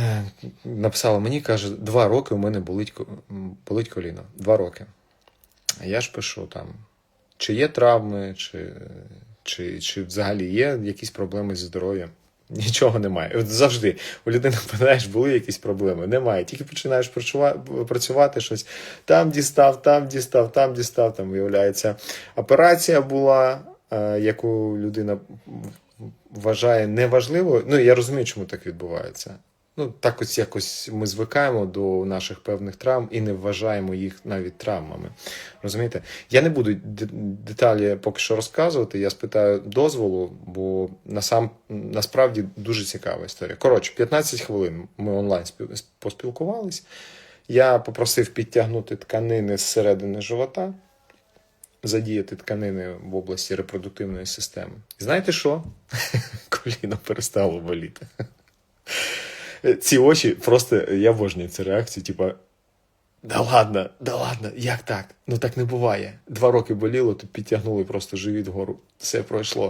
Е, Написала мені, каже, два роки у мене болить, болить коліно. Два роки. А я ж пишу там, чи є травми, чи, чи, чи взагалі є якісь проблеми зі здоров'ям. Нічого немає. От завжди у людини питаєш, були якісь проблеми. Немає. Тільки починаєш працювати щось. Там дістав, там дістав, там дістав. Там виявляється, операція була, е, яку людина вважає неважливою. Ну, я розумію, чому так відбувається. Ну, так ось якось ми звикаємо до наших певних травм і не вважаємо їх навіть травмами. Розумієте? Я не буду деталі поки що розказувати. Я спитаю дозволу, бо насам, насправді дуже цікава історія. Коротше, 15 хвилин ми онлайн спіл- поспілкувались. Я попросив підтягнути тканини зсередини живота, задіяти тканини в області репродуктивної системи. Знаєте що? Коліно перестало боліти. Ці очі просто я обожнюю цю реакцію, типа. Да ладно, да ладно, як так? Ну так не буває. Два роки боліло, то підтягнули просто живіт вгору. Все пройшло.